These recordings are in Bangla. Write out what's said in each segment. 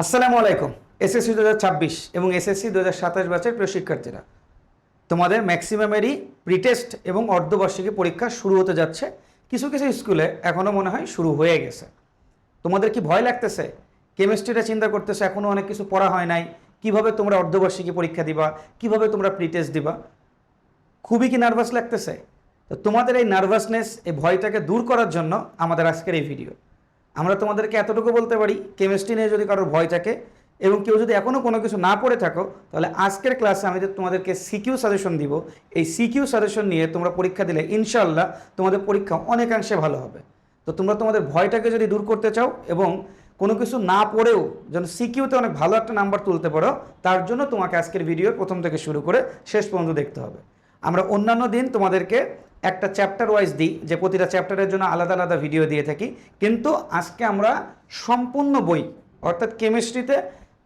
আসসালামু আলাইকুম। এসএসসি দু এবং এসএসসি দু হাজার সাতাশ ব্যাচের প্রিয় শিক্ষার্থীরা, তোমাদের ম্যাক্সিমামেরই প্রিটেস্ট এবং অর্ধবার্ষিকী পরীক্ষা শুরু হতে যাচ্ছে। কিছু কিছু স্কুলে এখনও মনে হয় শুরু হয়ে গেছে। তোমাদের কি ভয় লাগতেছে? কেমিস্ট্রিটা চিন্তা করতেছে এখনও অনেক কিছু পড়া হয় নাই। কীভাবে তোমরা অর্ধবার্ষিকী পরীক্ষা দিবা? কীভাবে তোমরা প্রিটেস্ট দিবা? খুবই কি নার্ভাস লাগতেছে? তো তোমাদের এই নার্ভাসনেস, এই ভয়টাকে দূর করার জন্য আমাদের আজকের এই ভিডিও। আমরা তোমাদেরকে এতটুকু বলতে পারি কেমিস্ট্রি নিয়ে যদি কারোর ভয় থাকে এবং কেউ যদি এখনও কোনো কিছু না পড়ে থাকো, তাহলে আজকের ক্লাসে আমি তোমাদেরকে সিকিউ সাজেশন দিব, এই সিকিউ সাজেশন নিয়ে তোমরা পরীক্ষা দিলে ইনশাল্লাহ তোমাদের পরীক্ষা অনেকাংশে ভালো হবে। তো তোমরা তোমাদের ভয়টাকে যদি দূর করতে চাও এবং কোনো কিছু না পড়েও যেন সিকিউতে অনেক ভালো একটা নাম্বার তুলতে পারো, তার জন্য তোমাকে আজকের ভিডিও প্রথম থেকে শুরু করে শেষ পর্যন্ত দেখতে হবে। আমরা অন্যান্য দিন তোমাদেরকে একটা চ্যাপ্টার ওয়াইজ দিই, যে প্রতিটা চ্যাপ্টারের জন্য আলাদা আলাদা ভিডিও দিয়ে থাকি। কিন্তু আজকে আমরা সম্পূর্ণ বই, অর্থাৎ কেমিস্ট্রিতে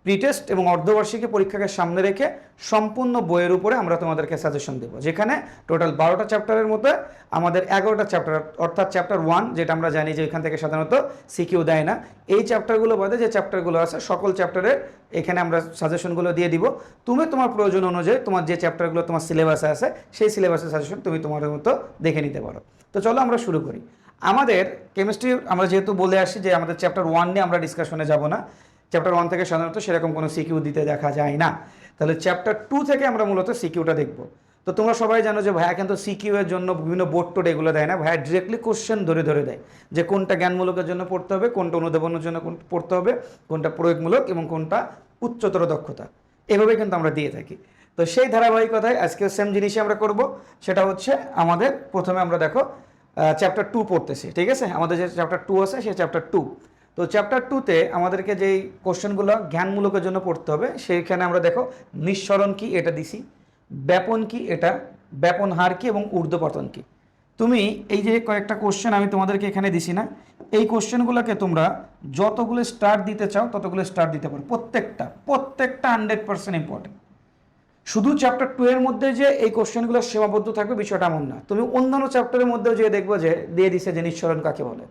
প্রিটেস্ট এবং অর্ধবার্ষিকী পরীক্ষাকে সামনে রেখে সম্পূর্ণ বইয়ের উপরে আমরা তোমাদেরকে সাজেশন দেবো। যেখানে টোটাল বারোটা চ্যাপ্টারের মধ্যে আমাদের এগারোটা চ্যাপ্টার অর্থাৎ চ্যাপ্টার ওয়ান যেটা আমরা জানি যে এখান থেকে সাধারণত সিকিউ দেয় না, এই চ্যাপ্টারগুলো বাদে যে চ্যাপ্টারগুলো আছে, সকল চ্যাপ্টারে এখানে আমরা সাজেশনগুলো দিয়ে দিব। তুমি তোমার প্রয়োজন অনুযায়ী তোমার যে চ্যাপ্টারগুলো তোমার সিলেবাসে আছে, সেই সিলেবাসের সাজেশন তুমি তোমার মতো দেখে নিতে পারো। তো চলো আমরা শুরু করি। আমাদের কেমিস্ট্রি আমরা যেহেতু বলে আসি যে আমাদের চ্যাপ্টার ওয়ান নিয়ে আমরা ডিসকাশনে যাব না চ্যাপ্টার ওয়ান থেকে সাধারণত সেরকম কোনো সিকিউ দিতে দেখা যায় না। তাহলে চ্যাপ্টার টু থেকে আমরা মূলত সিকিউটা দেখব। তো তোমরা সবাই জানো যে ভাইয়া কিন্তু সিকিউ এর জন্য বিভিন্ন বোর্ড টোড এগুলো দেয় না। ভাইয়া ডিরেক্টলি কোশ্চেন ধরে ধরে দেয় যে কোনটা জ্ঞানমূলকের জন্য পড়তে হবে, কোনটা অনুধাবনের জন্য পড়তে হবে, কোনটা প্রয়োগমূলক এবং কোনটা উচ্চতর দক্ষতা। এভাবে কিন্তু আমরা দিয়ে থাকি। তো সেই ধারাবাহিকতায় আজকে সেম জিনিসই আমরা করব। সেটা হচ্ছে আমাদের প্রথমে আমরা দেখো চ্যাপ্টার টু পড়তেছি, ঠিক আছে? আমাদের যে চ্যাপ্টার টু আছে, সেই চ্যাপ্টার টু তো চ্যাপ্টার টুতে আমাদেরকে যেই কোশ্চেনগুলো জ্ঞানমূলকের জন্য পড়তে হবে, সেইখানে আমরা দেখো নিঃসরণ কি এটা দিছি, ব্যাপন কি এটা, ব্যাপন হার কি এবং ঊর্ধ্বপতন কি। তুমি এই যে কয়েকটা কোশ্চেন আমি তোমাদেরকে এখানে দিছি না, এই কোশ্চেনগুলোকে তোমরা যতগুলো স্টার দিতে চাও ততগুলো স্টার দিতে পারো। প্রত্যেকটা প্রত্যেকটা হান্ড্রেড পার্সেন্ট ইম্পর্টেন্ট শুধু চ্যাপ্টার টু এর মধ্যে যে এই কোশ্চেনগুলো সীমাবদ্ধ থাকবে বিষয়টা এমন না। তুমি অন্যান্য চ্যাপ্টারের মধ্যেও যে দেখব যে দিয়ে দিছে যে নিঃসরণ কাকে বলে।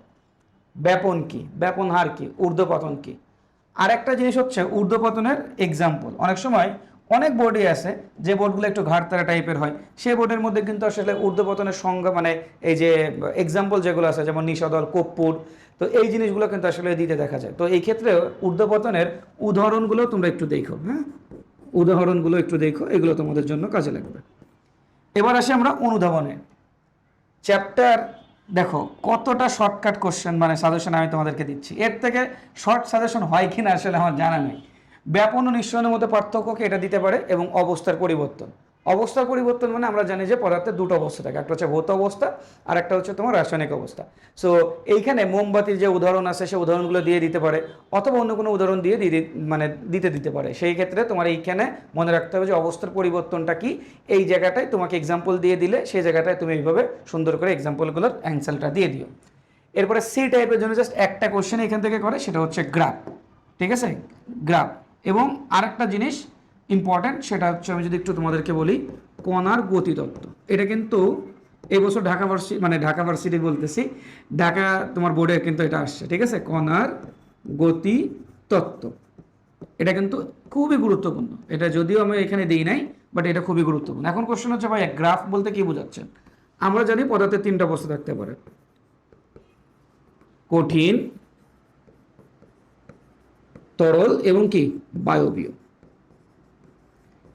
ব্যাপন কি? ব্যাপন হার কি? ঊর্ধ্বপতন কি? আর একটা জিনিস হচ্ছে ঊর্ধ্বপতনের এক্সাম্পল অনেক সময় অনেক বোর্ডই আছে, যে বোর্ডগুলো একটু ঘাটতারা টাইপের হয়, সেই বোর্ডের মধ্যে কিন্তু আসলে ঊর্ধ্বপতনের সংজ্ঞা মানে এই যে এক্সাম্পল যেগুলো আছে, যেমন নিষদল কোপ্পুর, তো এই জিনিসগুলো কিন্তু আসলে দিতে দেখা যায়। তো এই ক্ষেত্রে ঊর্ধ্বপতনের উদাহরণগুলো তোমরা একটু দেখো হ্যাঁ? উদাহরণগুলো একটু দেখো, এগুলো তোমাদের জন্য কাজে লাগবে। এবার আসি আমরা অনুধাবনে। চ্যাপ্টার দেখো, কতটা শর্টকাট কোশ্চেন মানে সাজেশন আমি তোমাদেরকে দিচ্ছি। এর থেকে শর্ট সাজেশন হয় কি না আসলে আমার জানা নেই। ব্যাপন ও নিঃসরণের মধ্যে পার্থক্যকে এটা দিতে পারে এবং অবস্থার পরিবর্তন। অবস্থার পরিবর্তন মানে আমরা জানি যে পদার্থের দুটো অবস্থা থাকে, একটা হচ্ছে ভৌত অবস্থা আর একটা হচ্ছে তোমার রাসায়নিক অবস্থা। সো এইখানে মোমবাতির যে উদাহরণ আছে সেই উদাহরণগুলো দিয়ে দিতে পারে, অথবা অন্য কোনো উদাহরণ দিয়ে দিয়ে মানে দিতে দিতে পারে। সেই ক্ষেত্রে তোমার এইখানে মনে রাখতে হবে যে অবস্থার পরিবর্তনটা কি, এই জায়গাটায় তোমাকে এক্সাম্পল দিয়ে দিলে, সেই জায়গাটায় তুমি এইভাবে সুন্দর করে এক্সাম্পলগুলোর অ্যান্সারটা দিয়ে দিও। এরপরে সি টাইপের জন্য জাস্ট একটা কোশ্চেন এখান থেকে করে, সেটা হচ্ছে গ্রাফ ঠিক আছে? গ্রাফ এবং আরেকটা জিনিস ইম্পর্ট্যান্ট সেটা হচ্ছে আমি যদি একটু তোমাদেরকে বলি, কণার গতিতত্ত্ব। এটা কিন্তু এবছর ঢাকা ভার্সিটি মানে ঢাকা ভার্সিটি বলতেছি, ঢাকা তোমার বোর্ডে কিন্তু এটা আসছে, ঠিক আছে? কণার গতি তত্ত্ব এটা কিন্তু খুবই গুরুত্বপূর্ণ। এটা যদিও আমি এখানে দিই নাই বাট এটা খুবই গুরুত্বপূর্ণ। এখন কোশ্চেন হচ্ছে ভাই গ্রাফ বলতে কি বোঝাচ্ছেন? আমরা জানি পদার্থের তিনটা অবস্থা থাকতে পারে। কঠিন, তরল এবং কি? বায়বীয়।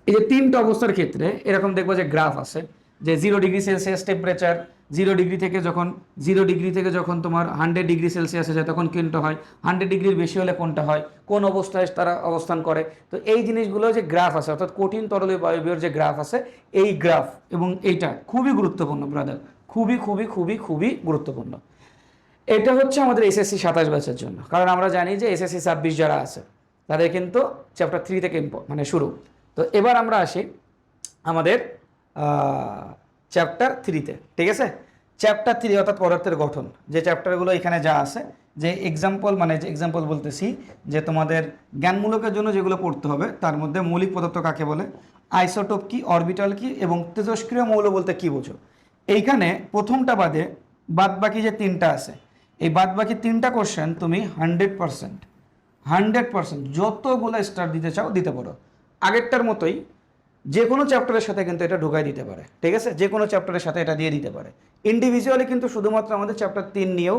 এই যে তিনটা অবস্থার ক্ষেত্রে এরকম দেখব যে গ্রাফ আছে, যে zero degree Celsius temperature zero degree থেকে যখন জিরো ডিগ্রি থেকে যখন তোমার হান্ড্রেড ডিগ্রি সেলসিয়াসে যায়, তখন কোনটা হয়। হান্ড্রেড ডিগ্রির বেশি হলে কোনটা হয়? কোন অবস্থায় তারা অবস্থান করে? তো এই জিনিসগুলো যে গ্রাফ আছে, অর্থাৎ কঠিন তরল বায়বীয়র যে গ্রাফ আছে, এই গ্রাফ এবং এইটা খুবই গুরুত্বপূর্ণ ব্রাদার খুবই খুবই খুবই খুবই গুরুত্বপূর্ণ। এটা হচ্ছে আমাদের এসএসসি সাতাশ ব্যাচের জন্য। কারণ আমরা জানি যে এসএসসি ছাব্বিশ যারা আছে, তাদের কিন্তু চ্যাপ্টার থ্রি থেকে মানে শুরু। তো এবার আমরা আসি আমাদের চ্যাপ্টার থ্রিতে ঠিক আছে? চ্যাপ্টার থ্রি অর্থাৎ পদার্থের গঠন, যে চ্যাপ্টারগুলো এখানে যা আছে, যে এক্সাম্পল মানে যে এক্সাম্পল বলতেছি, যে তোমাদের জ্ঞানমূলকের জন্য যেগুলো পড়তে হবে, তার মধ্যে মৌলিক পদার্থ কাকে বলে? আইসোটোপ কি অরবিটাল কি, এবং তেজস্ক্রিয় মৌল বলতে কি বোঝো? এইখানে প্রথমটা বাদে বাদ বাকি যে তিনটা আছে, এই বাদ বাকি তিনটা কোশ্চেন তুমি হান্ড্রেড পারসেন্ট হান্ড্রেড পার্সেন্ট যতগুলো স্টার দিতে চাও দিতে পারো। আগেরটার মতোই যে কোনো চ্যাপ্টারের সাথে কিন্তু এটা ঢুকাই দিতে পারে, ঠিক আছে? যে কোনো চ্যাপ্টারের সাথে এটা দিয়ে দিতে পারে। ইন্ডিভিজুয়ালি কিন্তু শুধুমাত্র আমাদের চ্যাপ্টার তিন নিয়েও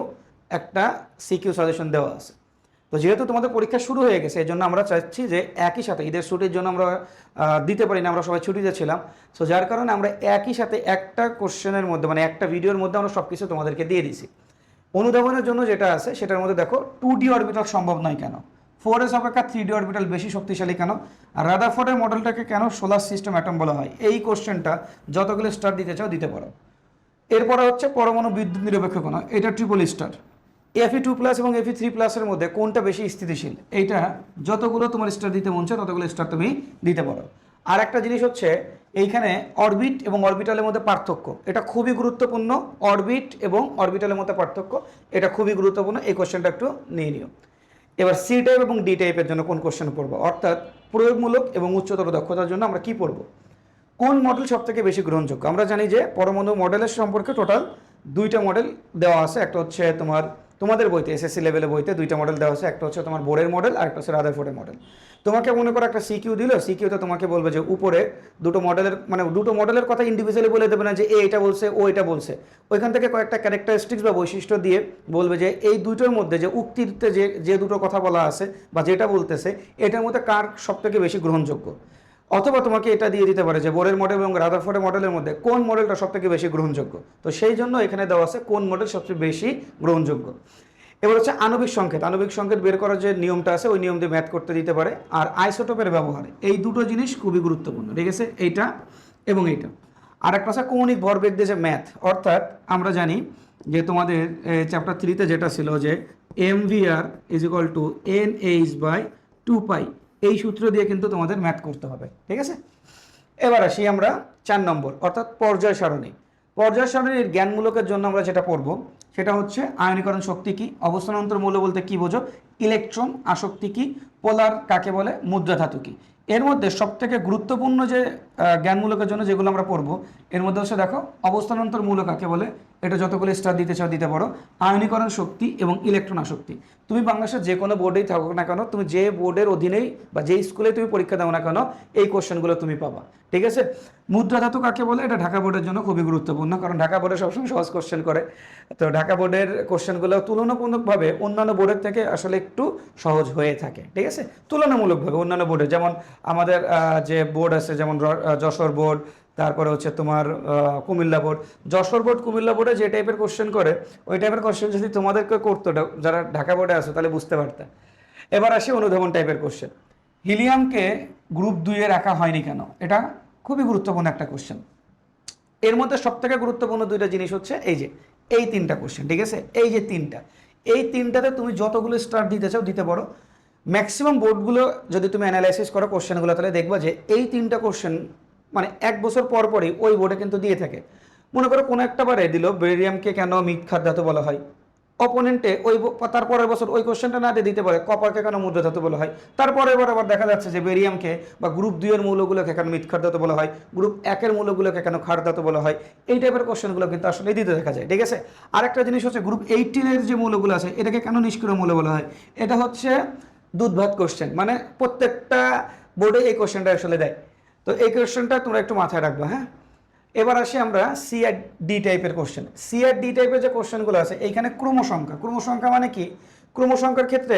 একটা সিকিউ সাজেশন দেওয়া আছে। তো যেহেতু তোমাদের পরীক্ষা শুরু হয়ে গেছে এই জন্য আমরা চাচ্ছি যে একই সাথে, ঈদের ছুটির জন্য আমরা দিতে পারি না, আমরা সবাই ছুটিতে ছিলাম। সো যার কারণে আমরা একই সাথে একটা কোশ্চেনের মধ্যে মানে একটা ভিডিওর মধ্যে আমরা সব কিছু তোমাদেরকে দিয়ে দিছি অনুধাবনের জন্য যেটা আছে, সেটার মধ্যে দেখো টু ডি অরবিটাল সম্ভব নয় কেন? ফোর এস অপেক্ষা থ্রি ডি অরবিটাল বেশি শক্তিশালী কেন? আর রাদারফোর্ডের মডেলটাকে কেন সোলার সিস্টেম অ্যাটম বলা হয়? এই কোশ্চেনটা যতগুলো স্টার দিতে চাও দিতে পারো। এরপরে হচ্ছে পরমাণু বিদ্যুৎ নিরপেক্ষ কোণ। এটা triple star F E two plus এবং এফি থ্রি প্লাসের মধ্যে কোনটা বেশি স্থিতিশীল। এইটা যতগুলো তোমার স্টার দিতে মন চায় ততগুলো স্টার তুমি দিতে পারো। আর একটা জিনিস হচ্ছে এইখানে অরবিট এবং অরবিটালের মধ্যে পার্থক্য। এটা খুবই গুরুত্বপূর্ণ। অরবিট এবং অরবিটালের মধ্যে পার্থক্য। এটা খুবই গুরুত্বপূর্ণ। এই কোশ্চেনটা একটু নিয়ে নিও। এবার সি টাইপ এবং ডি টাইপের জন্য কোন কোশ্চেন পড়ব? অর্থাৎ প্রয়োগমূলক এবং উচ্চতর দক্ষতার জন্য আমরা কি পড়ব? কোন মডেল সব থেকে বেশি গ্রহণযোগ্য? আমরা জানি যে পরমাণু মডেলের সম্পর্কে টোটাল দুইটা মডেল দেওয়া আছে। একটা হচ্ছে তোমার তোমাদের বইতে এসএসসি লেভেলের বইতে দুইটা মডেল দেওয়া হচ্ছে একটা হচ্ছে তোমার বোর্ডের মডেল আর একটা হচ্ছে রাদারফোর্ডের মডেল তোমাকে মনে করো একটা সিকিউ দিল সিকিউতে তোমাকে বলবে যে উপরে দুটো মডেলের মানে দুটো মডেলের কথা ইন্ডিভিজুয়ালি বলে দেবে না যে এ এটা বলছে, ও এটা বলছে। ওইখান থেকে কয়েকটা ক্যারেক্টারিস্টিক্স বা বৈশিষ্ট্য দিয়ে বলবে যে এই দুটোর মধ্যে যে উক্তিতে যে যে দুটো কথা বলা আছে বা যেটা বলতেছে, এটার মধ্যে কার সব থেকে বেশি গ্রহণযোগ্য? অথবা তোমাকে এটা দিয়ে দিতে পারে যে বোরের মডেল এবং রাদারফোর্ডের মডেলের মধ্যে কোন মডেলটা সব থেকে বেশি গ্রহণযোগ্য? তো সেই জন্য এখানে দেওয়া আছে কোন মডেল সবচেয়ে বেশি গ্রহণযোগ্য। এবার হচ্ছে আণবিক সংকেত। আণবিক সংকেত বের করার যে নিয়মটা আছে, ওই নিয়ম দিয়ে ম্যাথ করতে দিতে পারে। আর আইসোটোপের ব্যবহার, এই দুটো জিনিস খুবই গুরুত্বপূর্ণ, ঠিক আছে? এইটা এবং এইটা। আর একটা আছে কৌণিক ভরবেগ দিয়ে যে ম্যাথ অর্থাৎ আমরা জানি যে তোমাদের চ্যাপ্টার থ্রিতে যেটা ছিল যে M V R is equal to N H by two pi এই সূত্র দিয়ে কিন্তু তোমাদের ম্যাথ করতে হবে, ঠিক আছে? এবার আসি আমরা চার নম্বর, অর্থাৎ পর্যায় সারণী। পর্যায় সারণীর জ্ঞানমূলকের জন্য আমরা যেটা পড়ব, সেটা হচ্ছে আয়নীকরণ শক্তি কি, অবস্থানান্তর মূল্য বলতে কি বোঝো? ইলেকট্রন আসক্তি কি, পোলার কাকে বলে? মুদ্রা ধাতু কি। এর মধ্যে সবথেকে গুরুত্বপূর্ণ যে জ্ঞানমূলকের জন্য যেগুলো আমরা পড়ব, এর মধ্যে হচ্ছে দেখো অবস্থানান্তর মূল্য কাকে বলে, এটা যতগুলো স্টার দিতে চাও দিতে পারো, আয়নীকরণ শক্তি এবং ইলেকট্রন আসক্তি। তুমি বাংলাদেশের যে কোনো বোর্ডেই থাকো না কেন, তুমি যে বোর্ডের অধীনেই বা যেই স্কুলে তুমি পরীক্ষা দাও না কেন, এই কোশ্চেনগুলো তুমি পাবা। ঠিক আছে? মুদ্রা ধাতু কাকে বলে? এটা ঢাকা বোর্ডের জন্য খুবই গুরুত্বপূর্ণ, কারণ ঢাকা বোর্ডে সবসময় সহজ কোশ্চেন করে। তো ঢাকা বোর্ডের কোশ্চেনগুলো তুলনামূলকভাবে অন্যান্য বোর্ডের থেকে আসলে একটু সহজ হয়ে থাকে। ঠিক আছে? তুলনামূলকভাবে অন্যান্য বোর্ডে যেমন আমাদের যে বোর্ড আছে, যেমন যশোর বোর্ড, তারপরে হচ্ছে তোমার কুমিল্লা বোর্ড। যশোর বোর্ড, কুমিল্লা বোর্ডে যে টাইপের কোশ্চেন করে, ওই টাইপের কোশ্চেন যদি তোমাদেরকে করতো যারা ঢাকা বোর্ডে আসো তাহলে বুঝতে পারতে। এবার আসি অনুধাবন টাইপের কোশ্চেন হিলিয়ামকে গ্রুপ দুইয়ে রাখা হয়নি কেন? এটা খুবই গুরুত্বপূর্ণ একটা কোশ্চেন এর মধ্যে সবথেকে গুরুত্বপূর্ণ দুইটা জিনিস হচ্ছে, এই যে, এই তিনটা কোশ্চেন ঠিক আছে? এই যে তিনটা। এই তিনটাতে তুমি যতগুলো স্টার দিতে চাও, দিতে পারো। ম্যাক্সিমাম বোর্ডগুলো যদি তুমি অ্যানালাইসিস করো কোশ্চেনগুলো তাহলে দেখবা যে এই তিনটা কোশ্চেন মানে এক বছর পর পরই ওই বোর্ডে কিন্তু দিয়ে থাকে। মনে করো কোনো একটা বারে দিল বেরিয়ামকে কেন মিথ্যার ধাতু বলা হয়? অপোনেন্টে ওই তার পরের বছর ওই কোশ্চেনটা না দিয়ে দিতে পারে কপারকে কেন মুদ্রা ধাতু বলা হয়? তারপরে এবার আবার দেখা যাচ্ছে যে বেরিয়ামকে বা গ্রুপ দুইয়ের মৌলগুলোকে কেন মিথ্যার ধাতু বলা হয়? গ্রুপ একের মৌলগুলোকে কেন খার ধাতু বলা হয়? এই টাইপের কোশ্চেনগুলো কিন্তু আসলে দিতে দেখা যায়, ঠিক আছে? আরেকটা জিনিস হচ্ছে গ্রুপ এইটিনের যে মৌলগুলো আছে, এটাকে কেন নিষ্ক্রিয় মৌল বলা হয়? এটা হচ্ছে দুধ ভাত কোশ্চেন মানে প্রত্যেকটা বোর্ডে এই কোশ্চেনটা আসলে দেয়। তো এই কোশ্চেনটা তোমরা একটু মাথায় রাখব হ্যাঁ? এবার আসি আমরা সি আর ডি টাইপের কোশ্চেন সি আর ডি টাইপের যে কোশ্চেনগুলো আছে, এইখানে ক্রমসংখ্যা। ক্রমসংখ্যা মানে কি? ক্রমসংখ্যার ক্ষেত্রে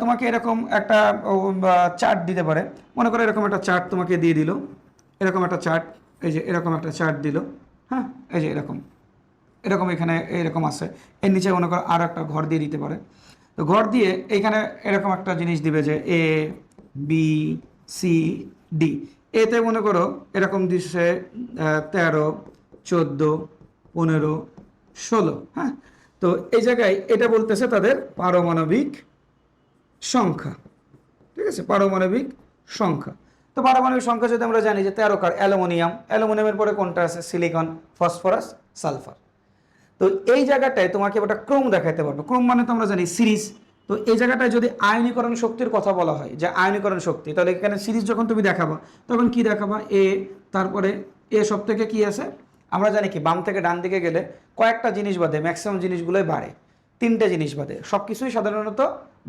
তোমাকে এরকম একটা চার্ট দিতে পারে। মনে করো এরকম একটা চার্ট তোমাকে দিয়ে দিল। এরকম একটা চার্ট এই যে এরকম একটা চার্ট দিল হ্যাঁ? এই যে এরকম। এরকম এখানে এরকম আছে। এর নিচে মনে করো আর একটা ঘর দিয়ে দিতে পারে। তো ঘর দিয়ে এইখানে এরকম একটা জিনিস দিবে যে এ বি সি ডি এতে মনে করো এরকম দিচ্ছে তেরো, চোদ্দ, পনেরো, ষোলো হ্যাঁ? তো এই জায়গায় এটা বলতেছে তাদের পারমাণবিক সংখ্যা। ঠিক আছে? পারমাণবিক সংখ্যা। তো পারমাণবিক সংখ্যা যদি আমরা জানি যে তেরো কার অ্যালুমিনিয়াম, অ্যালুমিনিয়ামের পরে কোনটা আছে? Silicon, phosphorus, sulphur. তো এই জায়গাটায় তোমাকে একটা ক্রম দেখাতে পারবে। ক্রম মানে তো আমরা জানি সিরিজ। তো এই জায়গাটায় যদি আয়নীকরণ শক্তির কথা বলা হয়, যে আয়নীকরণ শক্তি, তাহলে এখানে সিরিজ যখন তুমি দেখাবা, তখন কি দেখাবা? এ তারপরে এ সব থেকে কি আছে? আমরা জানি কি, বাম থেকে ডান দিকে গেলে কয়েকটা জিনিস বাদে ম্যাক্সিমাম জিনিসগুলোই বাড়ে। তিনটে জিনিস বাদে। সব কিছুই সাধারণত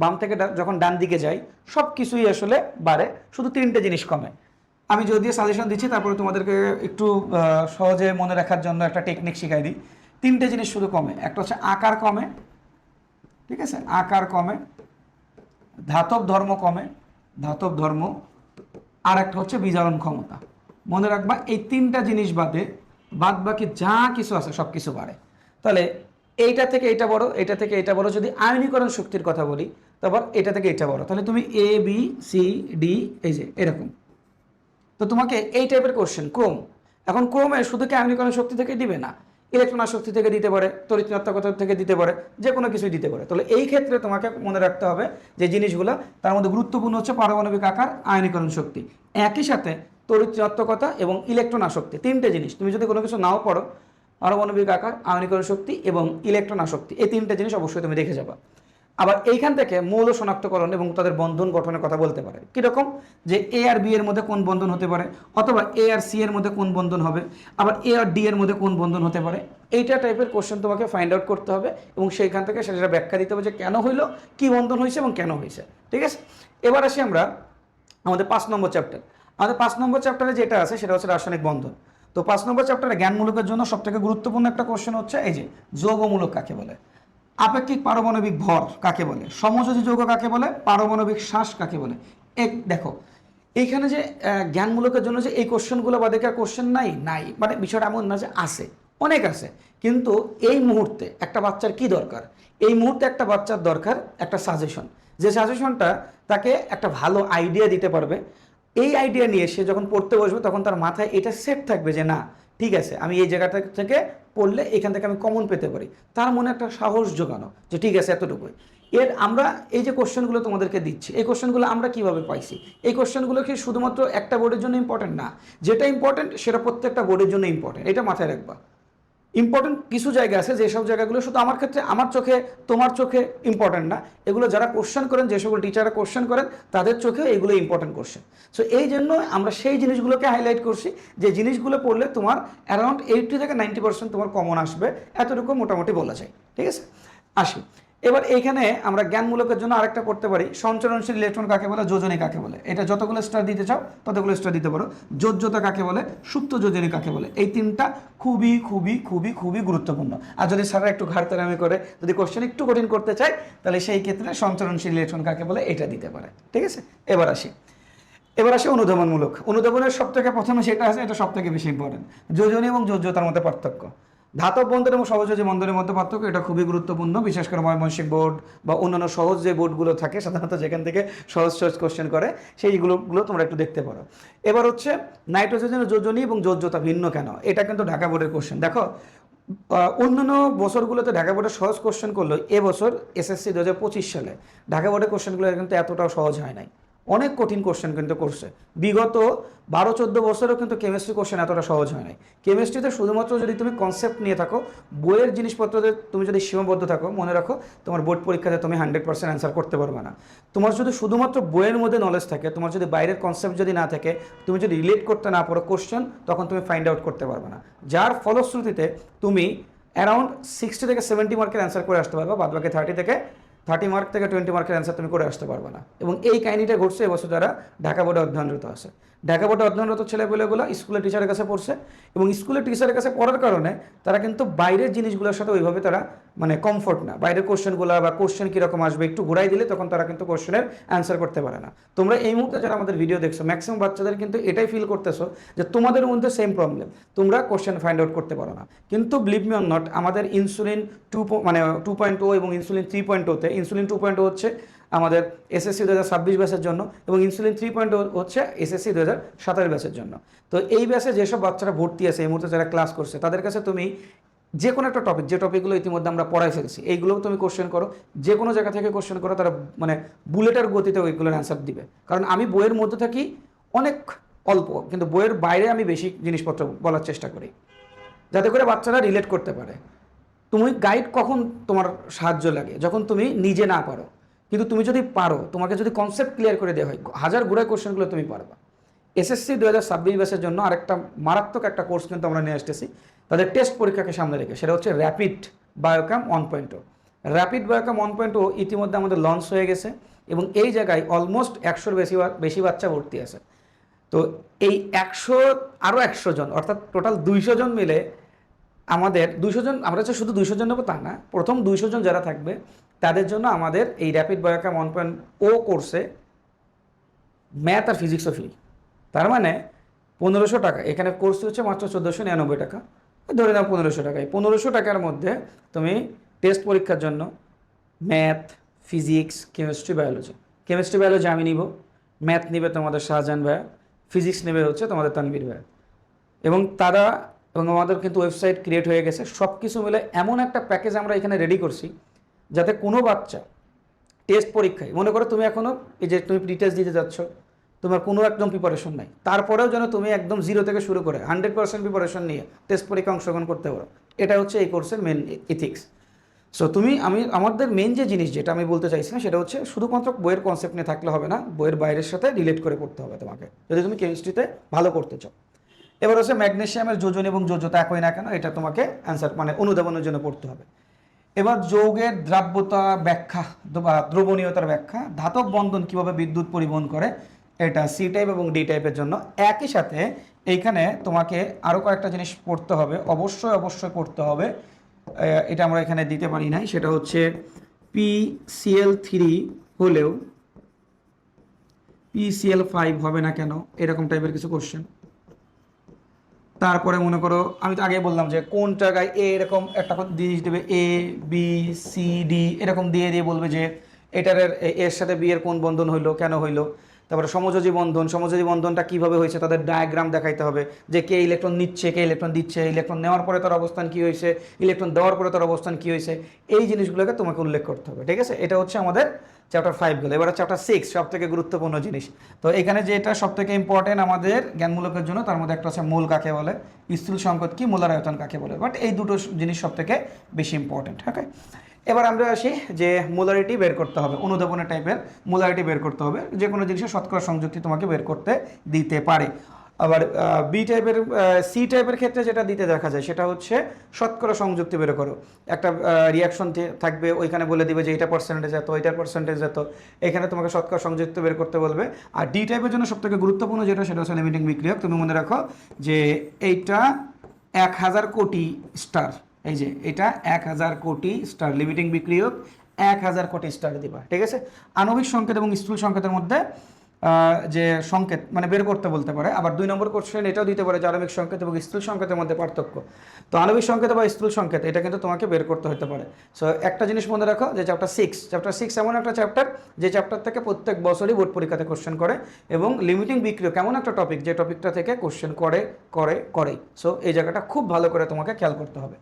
বাম থেকে যখন ডান দিকে যাই সব কিছুই আসলে বাড়ে, শুধু তিনটে জিনিস কমে। আমি যদিও সাজেশন দিচ্ছি, তারপরে তোমাদেরকে একটু সহজে মনে রাখার জন্য একটা টেকনিক শিখাই দিই। তিনটে জিনিস শুধু কমে। একটা হচ্ছে আকার কমে, ঠিক আছে? আকার কমে, ধাতব ধর্ম কমে, ধাতব ধর্ম। আর একটা হচ্ছে বিজারণ ক্ষমতা। মনে রাখবা, এই তিনটা জিনিস বাদে বাদ বাকি যা কিছু আছে সব কিছু বাড়ে। তাহলে এইটা থেকে এটা বড়, এটা থেকে এটা বড়। যদি আয়নীকরণ শক্তির কথা বলি, তারপর এটা থেকে এটা বড়। তাহলে তুমি এ বি সি ডি এই যে, এরকম। তো তোমাকে এই টাইপের কোশ্চেন ক্রোম। এখন ক্রোমে শুধু কি আয়নীকরণ শক্তি থেকে দিবে? না। ইলেকট্রন শক্তি থেকে দিতে পারে তরিতনাত্মকতা থেকে দিতে পারে যে কোনো কিছুই দিতে পারে। তাহলে এই ক্ষেত্রে তোমাকে মনে রাখতে হবে যে জিনিসগুলো তার মধ্যে গুরুত্বপূর্ণ হচ্ছে পারমাণবিক আকার, আয়নীকরণ শক্তি। একই সাথে তরিতনাত্মকতা এবং ইলেকট্রন আসক্তি তিনটে জিনিস। তুমি যদি কোনো কিছু নাও পড়ো, পারমাণবিক আকার, আয়নীকরণ শক্তি এবং ইলেকট্রন আসক্তি এই তিনটে জিনিস অবশ্যই তুমি দেখে যাবা। আবার এইখান থেকে মৌল শনাক্তকরণ এবং তাদের বন্ধন গঠনের কথা বলতে পারে। কীরকম? যে এ আর বি এর মধ্যে কোন বন্ধন হতে পারে, অথবা এ আর সি এর মধ্যে কোন বন্ধন হবে, আবার এ আর ডি এর মধ্যে কোন বন্ধন হতে পারে, এইটা টাইপের কোশ্চেন তোমাকে ফাইন্ড আউট করতে হবে এবং সেইখান থেকে সেটা ব্যাখ্যা দিতে হবে যে কেন হইল, কী বন্ধন হয়েছে এবং কেন হয়েছে ঠিক আছে? এবার আসি আমরা আমাদের পাঁচ নম্বর চ্যাপ্টার আমাদের পাঁচ নম্বর চ্যাপ্টারে যেটা আছে সেটা হচ্ছে রাসায়নিক বন্ধন। তো পাঁচ নম্বর চ্যাপ্টারে জ্ঞানমূলকের জন্য সবথেকে গুরুত্বপূর্ণ একটা কোশ্চেন হচ্ছে, এই যে, যৌগমূলক কাকে বলে? আপেক্ষিক পারমাণবিক ভর কাকে বলে? সমযোজী যৌগ কাকে বলে? পারমাণবিক শ্বাস কাকে বলে? এক দেখো, এইখানে যে জ্ঞানমূলকের জন্য যে এই কোশ্চেনগুলো বা দেখে কোশ্চেন নাই নাই। মানে বিষয়টা এমন না যে আছে, অনেক আছে। কিন্তু এই মুহূর্তে একটা বাচ্চার কি দরকার? এই মুহূর্তে একটা বাচ্চার দরকার একটা সাজেশন যে সাজেশনটা তাকে একটা ভালো আইডিয়া দিতে পারবে। এই আইডিয়া নিয়ে সে যখন পড়তে বসবে, তখন তার মাথায় এটা সেট থাকবে যে না ঠিক আছে, আমি এই জায়গাটা থেকে পড়লে এখান থেকে আমি কমন পেতে পারি। তার মনে একটা সাহস জোগানো যে ঠিক আছে এতটুকুই। এর আমরা এই যে কোশ্চেনগুলো তোমাদেরকে দিচ্ছি, এই কোশ্চেনগুলো আমরা কীভাবে পাইছি? এই কোশ্চেনগুলো কি শুধুমাত্র একটা বোর্ডের জন্য ইম্পর্টেন্ট না? যেটা ইম্পর্টেন্ট সেটা প্রত্যেকটা বোর্ডের জন্য ইম্পর্টেন্ট এটা মাথায় রাখবা। ইম্পর্টেন্ট কিছু জায়গা আছে যেসব জায়গাগুলো শুধু আমার ক্ষেত্রে, আমার চোখে, তোমার চোখে ইম্পর্টেন্ট না। এগুলো যারা কোশ্চেন করেন, যে সকল টিচাররা কোশ্চেন করেন, তাদের চোখেও এগুলো ইম্পর্টেন্ট কোশ্চেন সো এই জন্য আমরা সেই জিনিসগুলোকে হাইলাইট করছি, যে জিনিসগুলো পড়লে তোমার অ্যারাউন্ড এইটটি থেকে নাইনটি পার্সেন্ট তোমার কমন আসবে, এতটুকু মোটামুটি বলা যায়। ঠিক আছে? আসি। এবার এইখানে আমরা জ্ঞানমূলকের জন্য আরেকটা করতে পারি। সঞ্চরণশীল ইলেকট্রন কাকে বলে? যোজনী কাকে বলে? এটা যতগুলো স্টার দিতে চাও, ততগুলো স্টার দিতে পারো। যোজ্যতা কাকে বলে? সুপ্ত যোজনী কাকে বলে? এই তিনটা খুবই খুবই খুবই খুবই গুরুত্বপূর্ণ। আর যদি স্যাররা একটু ঘাড়তারামি করে, যদি কোশ্চেন একটু কঠিন করতে চায়, তাহলে সেই ক্ষেত্রে সঞ্চরণশীল ইলেকট্রন কাকে বলে? এটা দিতে পারে। ঠিক আছে? এবার আসি। এবার আসে অনুধাবনমূলক। অনুধাবনের সব থেকে প্রথমে সেটা আছে, এটা সব থেকে বেশি ইম্পর্টেন্ট যোজনী এবং যোজ্যতার মধ্যে পার্থক্য। ধাতব বন্ধন এবং সহজ যে বন্ধনের মধ্যে পার্থক্য, এটা খুবই গুরুত্বপূর্ণ। বিশেষ করে ময়মনসিংহ বোর্ড বা অন্যান্য সহজ যে বোর্ডগুলো থাকে, সাধারণত যেখান থেকে সহজ সহজ কোশ্চেন করে সেইগুলোগুলো তোমরা একটু দেখতে পারো। এবার হচ্ছে নাইট্রোজেনের যোজনী এবং যোজ্যতা ভিন্ন কেন? এটা কিন্তু ঢাকা বোর্ডের কোশ্চেন দেখো অন্যান্য বছরগুলোতে ঢাকা বোর্ডে সহজ কোশ্চেন করল এবছর এসএসসি দু হাজার পঁচিশ সালে ঢাকা বোর্ডের কোশ্চেনগুলো কিন্তু এতটাও সহজ হয় নাই। অনেক কঠিন কোশ্চেন কিন্তু করছে। বিগত বারো, চোদ্দ বছরেও কিন্তু কেমিস্ট্রি কোশ্চেন এতটা সহজ হয় নাই। কেমিস্ট্রিতে শুধুমাত্র যদি তুমি কনসেপ্ট নিয়ে থাকো, বইয়ের জিনিসপত্রতে তুমি যদি সীমাবদ্ধ থাকো, মনে রাখো তোমার বোর্ড পরীক্ষাতে তুমি হান্ড্রেড পার্সেন্ট অ্যান্সার করতে পারবে না। তোমার যদি শুধুমাত্র বইয়ের মধ্যে নলেজ থাকে, তোমার যদি বাইরের কনসেপ্ট যদি না থাকে, তুমি যদি রিলেট করতে না পারো কোশ্চেন তখন তুমি ফাইন্ড আউট করতে পারবে না। যার ফলশ্রুতিতে তুমি অ্যারাউন্ড সিক্সটি থেকে সেভেন্টি মার্কের অ্যান্সার করে আসতে পারবে বাদ বাকি থার্টি থেকে থার্টি মার্ক থেকে টোয়েন্টি মার্কের অ্যান্সার তুমি করে আসতে পারবে না। এবং এই কাহিনিটা ঘটছে এবছর যারা ঢাকা বোর্ডে অধ্যয়নরত আছে। ঢাকা বোর্ডে অধ্যয়নরত ছেলেপেলেগুলো স্কুলের টিচারের কাছে পড়ছে এবং স্কুলের টিচারের কাছে পড়ার কারণে তারা কিন্তু বাইরের জিনিসগুলোর সাথে ওইভাবে তারা মানে কমফোর্ট না। বাইরের কোশ্চেনগুলো বা কোশ্চেন কীরকম আসবে একটু ঘুরাই দিলে তখন তারা কিন্তু কোশ্চেনের অ্যান্সার করতে পারে না। তোমরা এই মুহূর্তে যারা আমাদের ভিডিও দেখছ ম্যাক্সিমাম বাচ্চাদের কিন্তু এটাই ফিল করতেছো যে তোমাদের মধ্যে সেম প্রবলেম তোমরা কোশ্চেন ফাইন্ড আউট করতে পারো না। কিন্তু বিলিভ মি অন নট আমাদের ইনসুলিন টু মানে টু পয়েন্ট ও এবং ইনসুলিন থ্রি পয়েন্ট ওতে ইনসুলিন টু পয়েন্ট ও হচ্ছে আমাদের এসএসসি দু হাজার ছাব্বিশ ব্যাচের জন্য এবং ইনসুলিন থ্রি পয়েন্ট হচ্ছে এসএসসি দু হাজার সাতাশ ব্যাচের জন্য। তো এই ব্যাচে যেসব বাচ্চারা ভর্তি আছে, এই মুহূর্তে যারা ক্লাস করছে, তাদের কাছে তুমি যে কোনো একটা টপিক যে টপিকগুলো ইতিমধ্যে আমরা পড়াই ফেলছি, এইগুলোও তুমি কোশ্চেন করো। যে কোনো জায়গা থেকে কোশ্চেন করো, তারা মানে বুলেটের গতিতে ওইগুলোর অ্যান্সার দিবে। কারণ আমি বইয়ের মধ্যে থাকি অনেক অল্প, কিন্তু বইয়ের বাইরে আমি বেশি জিনিসপত্র বলার চেষ্টা করি। যাতে করে বাচ্চারা রিলেট করতে পারে। তুমি গাইড কখন তোমার সাহায্য লাগে? যখন তুমি নিজে না পারো। কিন্তু তুমি যদি পারো, তোমাকে যদি কনসেপ্ট ক্লিয়ার করে দেওয়া হয়, হাজার গুড়ায় কোশ্চেনগুলো তুমি পারবা। এসএসসি দু হাজার ছাব্বিশ ব্যাচের জন্য আরেকটা মারাত্মক একটা কোর্স কিন্তু আমরা নিয়ে আসতেছি। তাদের টেস্ট পরীক্ষাকে সামনে রেখে, সেটা হচ্ছে rapid Biocom one point rapid Biocom one point ইতিমধ্যে আমাদের লঞ্চ হয়ে গেছে এবং এই জায়গায় অলমোস্ট একশোর বেশি বেশি বাচ্চা ভর্তি আছে। তো এই একশো আরও একশো জন, অর্থাৎ টোটাল দুইশো জন মিলে আমাদের, দুইশো জন, আমরা যে শুধু দুইশো জন নেব তা না, প্রথম দুইশো জন যারা থাকবে তাদের জন্য আমাদের এই rapid Biocom one point O কোর্সে ম্যাথ আর ফিজিক্সও ফ্রি তার মানে পনেরোশো টাকা। এখানে কোর্স হচ্ছে মাত্র চোদ্দোশো নিরানব্বই টাকা। ধরে নাও পনেরোশো টাকায় পনেরোশো টাকার মধ্যে তুমি টেস্ট পরীক্ষার জন্য math physics chemistry biology chemistry biology আমি নিব। ম্যাথ নেবে তোমাদের শাহজাহান ভাইয়া। ফিজিক্স নেবে হচ্ছে তোমাদের তানবীর ভাইয়া। এবং তারা এবং আমাদের কিন্তু ওয়েবসাইট ক্রিয়েট হয়ে গেছে। সব কিছু মিলে এমন একটা প্যাকেজ আমরা এখানে রেডি করছি। যাতে কোনো বাচ্চা টেস্ট পরীক্ষায়, মনে করো তুমি এখনও এই যে তুমি টেস্ট দিতে যাচ্ছ, তোমার কোনো একদম প্রিপারেশন নাই। তারপরেও যেন তুমি একদম জিরো থেকে শুরু করে হান্ড্রেড পার্সেন্ট প্রিপারেশন নিয়ে টেস্ট পরীক্ষা অংশগ্রহণ করতে পারো। এটা হচ্ছে এই কোর্সের মেন ইথিক্স সো তুমি, আমি, আমাদের মেন যে জিনিস যেটা আমি বলতে চাইছিলাম সেটা হচ্ছে শুধুমাত্র বইয়ের কনসেপ্ট নিয়ে থাকলে হবে না, বইয়ের বাইরের সাথে রিলেট করে পড়তে হবে তোমাকে। যদি তুমি কেমিস্ট্রিতে ভালো করতে চাও। এবার হচ্ছে ম্যাগনেশিয়ামের যোজন এবং যোজ্যতা একই না কেন, এটা তোমাকে অ্যান্সার মানে অনুধাবনের জন্য পড়তে হবে। এবার যৌগের দ্রাব্যতা ব্যাখ্যা, বা দ্রবণীয়তার ব্যাখ্যা, ধাতব বন্ধন কীভাবে বিদ্যুৎ পরিবহন করে, এটা সি টাইপ এবং ডি টাইপের জন্য। একই সাথে এইখানে তোমাকে আরও কয়েকটা জিনিস পড়তে হবে, অবশ্যই অবশ্যই পড়তে হবে। এটা আমরা এখানে দিতে পারি নাই, সেটা হচ্ছে পি সিএল থ্রি হলেও পি সিএল ফাইভ হবে না কেন, এরকম টাইপের কিছু কোশ্চেন তারপরে মনে করো, আমি তো আগে বললাম যে কোন জায়গায় এ এরকম একটা জিনিস দেবে এ বি সি ডি এরকম দিয়ে দিয়ে বলবে যে এটার এর- সাথে বি এর কোন বন্ধন হইল, কেন হইল? তারপরে সমযোজী বন্ধন, সমযোজী বন্ধনটা কীভাবে হয়েছে তাদের ডায়াগ্রাম দেখাইতে হবে, যে কে ইলেকট্রন নিচ্ছে, কে ইলেকট্রন দিচ্ছে ইলেকট্রন নেওয়ার পরে তার অবস্থান কি হয়েছে ইলেকট্রন দেওয়ার পরে তার অবস্থান কি হয়েছে, এই জিনিসগুলোকে তোমাকে উল্লেখ করতে হবে, ঠিক আছে? এটা হচ্ছে আমাদের চ্যাপ্টার ফাইভ গেলো। এবার চ্যাপ্টার সিক্স সব থেকে গুরুত্বপূর্ণ জিনিস। তো এখানে যেটা সব থেকে ইম্পর্টেন্ট আমাদের জ্ঞানমূলকের জন্য, তার মধ্যে একটা হচ্ছে মূল কাকে বলে, স্থূল সংকট কি মূলার আয়তন কাকে বলে। বাট এই দুটো জিনিস সব থেকে বেশি ইম্পর্টেন্ট ওকে এবার আমরা আসি যে মোলারিটি বের করতে হবে, অনুধাবনের টাইপের মোলারিটি বের করতে হবে। যে কোনো জিনিসের শতকরা সংযুক্তি তোমাকে বের করতে দিতে পারে। আবার বি টাইপের সি টাইপের ক্ষেত্রে যেটা দিতে দেখা যায়, সেটা হচ্ছে শতকরা সংযুক্তি বের করো। একটা রিয়াকশন থাকবে, ওইখানে বলে দিবে যে এটা পার্সেন্টেজ এত, ওইটার পার্সেন্টেজ এত। এখানে তোমাকে শতকরা সংযুক্তি বের করতে বলবে। আর ডি টাইপের জন্য সবথেকে গুরুত্বপূর্ণ যেটা, সেটা হচ্ছে লিমিটিং বিক্রিয়ক। তুমি মনে রাখো যে এইটা এক হাজার কোটি স্টার এই যে, এটা এক হাজার কোটি স্টার লিমিটিং বিক্রিয়ক, এক হাজার কোটি স্টার দিবা। ঠিক আছে? আণবিক সংকেত এবং স্থূল সংকেতের মধ্যে যে সংকেত মানে বের করতে বলতে পারে। আবার দুই নম্বর কোশ্চেন এটাও দিতে পারে যে আণবিক সংকেত এবং স্থূল সংকেতের মধ্যে পার্থক্য। তো আণবিক সংকেত বা স্থূল সংকেত, এটা কিন্তু তোমাকে বের করতে হতে পারে। সো একটা জিনিস মনে রাখো যে চ্যাপ্টার সিক্স চ্যাপ্টার সিক্স এমন একটা চ্যাপ্টার যে চ্যাপ্টার থেকে প্রত্যেক বছরই বোর্ড পরীক্ষাতে কোশ্চেন করে এবং লিমিটিং বিক্রিয় কেমন একটা টপিক যে টপিকটা থেকে কোশ্চেন করে করে করে সো এই জায়গাটা খুব ভালো করে তোমাকে খেয়াল করতে হবে।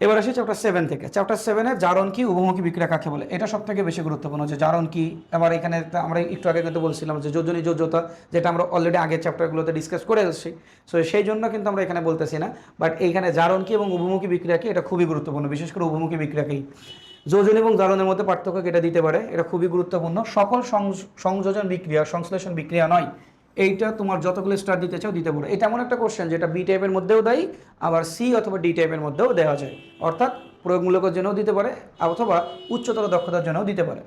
এবার আসি চ্যাপ্টার সেভেন থেকে। চ্যাপ্টার সেভেনে জারণ কি উপমুখী বিক্রিয়া কাকে বলে? এটা সব থেকে বেশি গুরুত্বপূর্ণ যে জারণ কি। আবার এখানে আমরা একটু আগে কিন্তু বলছিলাম যে যোজনী যোজ্যতা, যেটা আমরা অলরেডি আগের চ্যাপ্টারগুলোতে ডিসকাস করে এসেছি। সো সেই জন্য কিন্তু আমরা এখানে বলতেছি না। বাট এইখানে জারণ কি এবং উপমুখী বিক্রিয়া কি, এটা খুবই গুরুত্বপূর্ণ। বিশেষ করে উপমুখী বিক্রিয়াকেই যোজন এবং জারণের মধ্যে পার্থক্য এটা দিতে পারে? এটা খুবই গুরুত্বপূর্ণ। সকল সংয- সংযোজন বিক্রিয়া, সংশ্লেষণ বিক্রিয়া নয়। এইটা তোমার যতগুলো স্টার দিতে চাও দিতে পারো। এটা এমন একটা কোশ্চেন যেটা বি টাইপের মধ্যেও দেয়, আবার সি অথবা ডি টাইপের মধ্যেও দেওয়া যায়। অর্থাৎ প্রয়োগমূলকের জন্যও দিতে পারে, অথবা উচ্চতর দক্ষতার জন্যও দিতে পারে।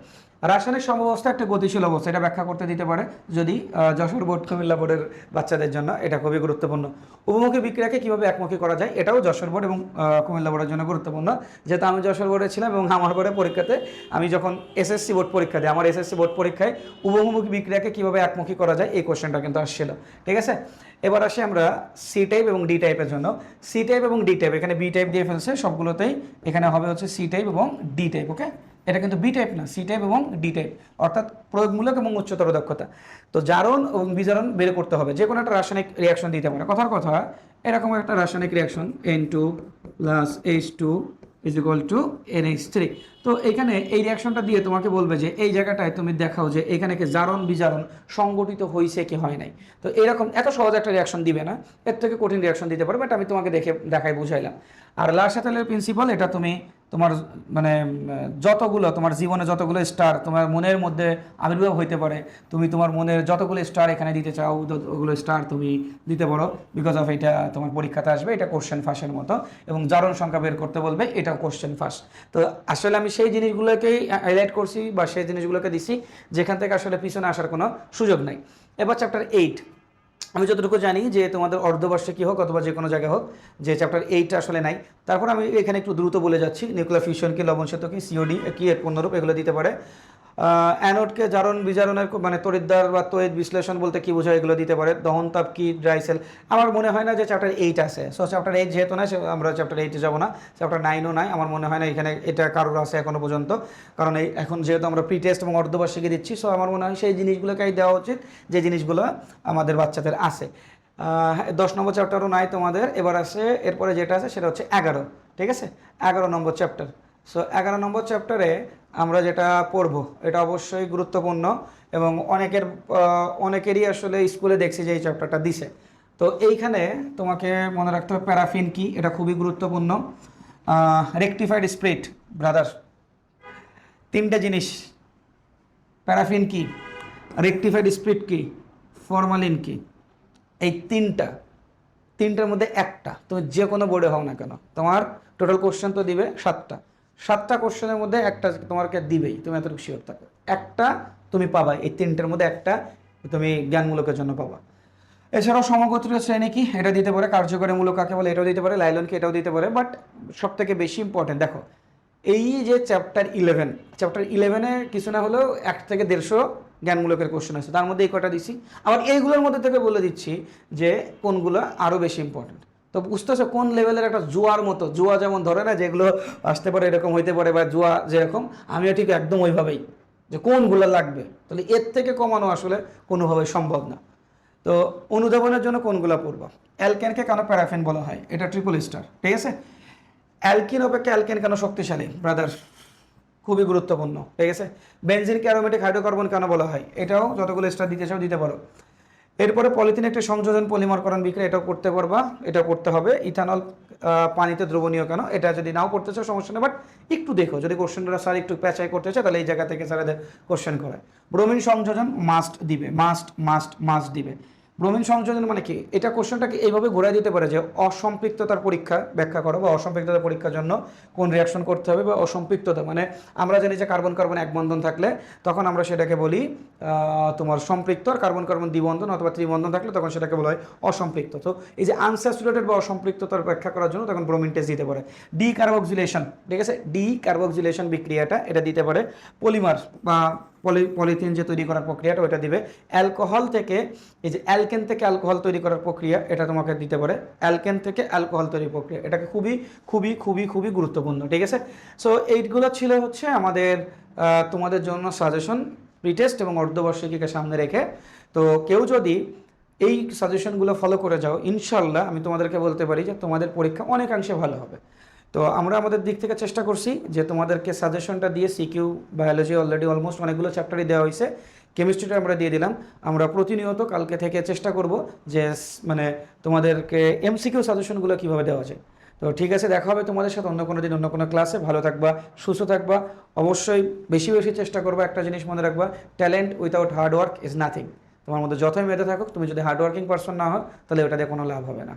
রাসায়নিক সমবস্থা একটা গতিশীল অবস্থা, এটা ব্যাখ্যা করতে দিতে পারে যদি যশোর বোর্ড, কুমিল্লা বোর্ডের বাচ্চাদের জন্য এটা খুবই গুরুত্বপূর্ণ। উপমুখী বিক্রিয়াকে কীভাবে একমুখী করা যায়, এটাও যশোর বোর্ড এবং কুমিল্লা বোর্ডের জন্য গুরুত্বপূর্ণ। যেহেতু আমি যশোর বোর্ডে ছিলাম এবং আমার বোর্ডের পরীক্ষাতে আমি যখন এসএসসি বোর্ড পরীক্ষা দিই, আমার এসএসসি বোর্ড পরীক্ষায় উপমুখী বিক্রিয়াকে কীভাবে একমুখী করা যায়, এই কোশ্চেনটা কিন্তু আসছিল। ঠিক আছে? এবার আসি আমরা সি টাইপ এবং ডি টাইপের জন্য। সি টাইপ এবং ডি টাইপ এখানে বি টাইপ দিয়ে ফেলছে, সবগুলোতেই এখানে হবে হচ্ছে সি টাইপ এবং ডি টাইপ ওকে এটা কিন্তু বি টাইপ না সি টাইপ এবং ডি টাইপ অর্থাৎ প্রয়োগমূলক এবং উচ্চতর দক্ষতা। তো জারণ এবং বিজারণ বের করতে হবে যে কোনো একটা রাসায়নিক রিয়াকশন দিতে পারে। কথার কথা, এরকম একটা রাসায়নিক reaction N two plus H two is two N H three তো এখানে এই রিয়াকশনটা দিয়ে তোমাকে বলবে যে, এই জায়গাটায় তুমি দেখাও যে এখানে কি জারণ, বিজারণ সংগঠিত হয়েছে কি হয় নাই। তো এরকম এত সহজ একটা রিয়াকশন দিবে না, এর থেকে কঠিন রিয়াকশন দিতে পারবে বাট আমি তোমাকে দেখে দেখাই বুঝাইলাম। আর লাস্ট প্রিন্সিপাল এটা তুমি তোমার মানে যতগুলো, তোমার জীবনে যতগুলো স্টার তোমার মনের মধ্যে আবির্ভাব হইতে পারে, তুমি তোমার মনের যতগুলো স্টার এখানে দিতে চাও ওগুলো স্টার তুমি দিতে পারো বিকজ অফ এটা তোমার পরীক্ষাতে আসবে, এটা কোশ্চেন ফাঁসের মতো, এবং জারণ সংখ্যা বের করতে বলবে এটা কোশ্চেন ফাঁস তো আসলে আমি সেই জিনিসগুলোকেই হাইলাইট করছি, বা সেই জিনিসগুলোকে দিছি, যেখান থেকে আসলে পিছনে আসার কোনো সুযোগ নাই। এবার চ্যাপ্টার এইট আমি যতটুকু জানি যে তোমাদের অর্ধবার্ষিকী হোক অথবা যে কোনো জায়গায় হোক, যে চ্যাপ্টার এইটটা আসলে নাই। তারপর আমি এখানে একটু দ্রুত বলে যাচ্ছি। নিউক্লিয়ার ফিউশন কি লবণ সেতু কি সিওডি কি, এর পণ্যরূপ এগুলো দিতে পারে। অ্যানোডকে জারণ বিজারণের মানে তরিদ্দার বা তড়িৎ বিশ্লেষণ বলতে কি বোঝায় এগুলো দিতে পারে? দহন তাপ কি ড্রাই সেল আমার মনে হয় না যে চ্যাপ্টার এইট আছে। সো চ্যাপ্টার এইট যেহেতু না আমরা চ্যাপ্টার এইটে যাব না। চ্যাপ্টার নাইনও নাই। আমার মনে হয় না এখানে এটা কারোর আছে এখনও পর্যন্ত। কারণ এই এখন যেহেতু আমরা প্রি টেস্ট এবং অর্ধবার্ষিকী দিচ্ছি সো আমার মনে হয় সেই জিনিসগুলোকেই দেওয়া উচিত যে জিনিসগুলো আমাদের বাচ্চাদের আছে। আহ, দশ নম্বর চ্যাপ্টারও নাই তোমাদের। এবার আছে এরপরে যেটা আছে সেটা হচ্ছে এগারো। ঠিক আছে? এগারো নম্বর চ্যাপ্টার সো এগারো নম্বর চ্যাপ্টারে আমরা যেটা পড়ব, এটা অবশ্যই গুরুত্বপূর্ণ এবং অনেকের অনেকেরই আসলে স্কুলে দেখছি যে এই চ্যাপ্টারটা দিছে। তো এইখানে তোমাকে মনে রাখতে হবে প্যারাফিন কি, এটা খুবই গুরুত্বপূর্ণ। রেকটিফাইড স্প্রিট ব্রাদার তিনটা জিনিস। প্যারাফিন কি রেকটিফাইড স্প্রিট কি ফরমালিন কি। এই তিনটা, তিনটার মধ্যে একটা, তুমি যে কোনো বোর্ডে হও না কেন, তোমার টোটাল কোশ্চেন তো দিবে সাতটা। সাতটা কোশ্চেনের মধ্যে একটা তোমাকে দিবেই, তুমি এতটুকু শিওর থাকো। একটা তুমি পাবা এই তিনটার মধ্যে একটা তুমি জ্ঞানমূলকের জন্য পাবা। এছাড়াও সমগোত্রীয় শ্রেণি কি? এটা দিতে পারে কার্যকরী মূলক কাকে বলে, এটাও দিতে পারে, লাইলন কি, এটাও দিতে পারে বাট সব থেকে বেশি ইম্পর্টেন্ট দেখো, এই যে চ্যাপ্টার ইলেভেন চ্যাপ্টার ইলেভেনে কিছু না হলেও এক থেকে দেড়শো জ্ঞানমূলকের কোশ্চেন আছে, তার মধ্যে এই কটা দিচ্ছি আবার এইগুলোর মধ্যে থেকে বলে দিচ্ছি যে কোনগুলো আরও বেশি ইম্পর্টেন্ট তো বুঝতে বুঝতেছো কোন লেভেলের একটা জুয়ার মতো? জুয়া যেমন ধরে না, যেগুলো আসতে পারে এরকম, হইতে পারে, বা জুয়া যেরকম, আমিও ঠিক একদম ওইভাবেই। যে কোনগুলো লাগবে? তাহলে এর থেকে কমানো আসলে কোনোভাবে সম্ভব না। তো অনুধাবনের জন্য কোনগুলো পড়ব? অ্যালকেনকে কেন প্যারাফিন বলা হয়? এটা ট্রিপল স্টার ঠিক আছে? অ্যালকিন অপেক্ষা অ্যালকেন কেন শক্তিশালী? ব্রাদার খুবই গুরুত্বপূর্ণ, ঠিক আছে? বেনজিনকে অ্যারোমেটিক হাইড্রোকার্বন কেন বলা হয়? এটাও যতগুলো স্টার দিতে চাও দিতে পারো। এরপরে পলিথিন একটি সংযোজন পলিমারকরণ বিক্রিয়া, এটাও করতে পারবা এটা করতে হবে। ইথানল পানিতে দ্রবণীয় কেন? এটা যদি নাও করতে চাও, সমস্যা নেই বাট একটু দেখো, যদি কোশ্চেনটা স্যার একটু প্যাচাই করতে চায়, তাহলে এই জায়গা থেকে স্যার এদের কোশ্চেন করে ব্রোমিন সংযোজন মাস্ট দিবে মাস্ট মাস্ট মাস্ট দিবে। ব্রোমিন সংযোজন মানে কি? এটা কোশ্চেনটাকে এইভাবে ঘুরাই দিতে পারে যে অসম্পৃক্ততার পরীক্ষা ব্যাখ্যা করো বা অসম্পৃক্ততার পরীক্ষার জন্য কোন রিয়াকশন করতে হবে বা অসম্পৃক্ততা। মানে আমরা জানি যে কার্বন কার্বন এক বন্ধন থাকলে তখন আমরা সেটাকে বলি তোমার সম্পৃক্ত আর কার্বন কার্বন দ্বিবন্ধন অথবা ত্রিবন্ধন থাকলে তখন সেটাকে বলা হয় অসম্পৃক্ত। তো এই যে আনস্যাচুরেটেড বা অসম্পৃক্ততার ব্যাখ্যা করার জন্য তখন ব্রোমিন টেস্ট দিতে পারে। ডি কার্বক্সিলেশন ঠিক আছে? ডি কার্বক্সিলেশন বিক্রিয়াটা এটা দিতে পারে পলিমার বা পলি পলিথিন যে তৈরি করার প্রক্রিয়াটা ওটা দিবে। অ্যালকোহল থেকে, এই যে অ্যালকেন থেকে অ্যালকোহল তৈরি করার প্রক্রিয়া, এটা তোমাকে দিতে পারে। অ্যালকেন থেকে অ্যালকোহল তৈরির প্রক্রিয়া এটাকে খুবই খুবই খুবই খুবই গুরুত্বপূর্ণ, ঠিক আছে? সো এইগুলো ছিল হচ্ছে আমাদের তোমাদের জন্য সাজেশন প্রিটেস্ট এবং অর্ধবার্ষিকীকে সামনে রেখে। তো কেউ যদি এই সাজেশনগুলো ফলো করে যাও, ইনশাল্লাহ আমি তোমাদেরকে বলতে পারি যে তোমাদের পরীক্ষা অনেকাংশে ভালো হবে। তো আমরা আমাদের দিক থেকে চেষ্টা করছি যে তোমাদেরকে সাজেশনটা দিয়ে সিকিউ বায়োলজি অলরেডি অলমোস্ট অনেকগুলো চ্যাপ্টারই দেওয়া হয়েছে। কেমিস্ট্রিটা আমরা দিয়ে দিলাম। আমরা প্রতিনিয়ত কালকে থেকে চেষ্টা করব যে মানে তোমাদেরকে এমসিকিউ সাজেশনগুলো কীভাবে দেওয়া যায়। তো ঠিক আছে, দেখা হবে তোমাদের সাথে অন্য কোনো দিন, অন্য কোনো ক্লাসে ভালো থাকবা, সুস্থ থাকবা। অবশ্যই বেশি বেশি চেষ্টা করবা, একটা জিনিস মনে রাখবা talent without hard work is nothing তোমার মধ্যে যতই মেধা থাকুক, তুমি যদি হার্ড ওয়ার্কিং পারসন না হও, তাহলে ওটা দিয়ে কোনো লাভ হবে না।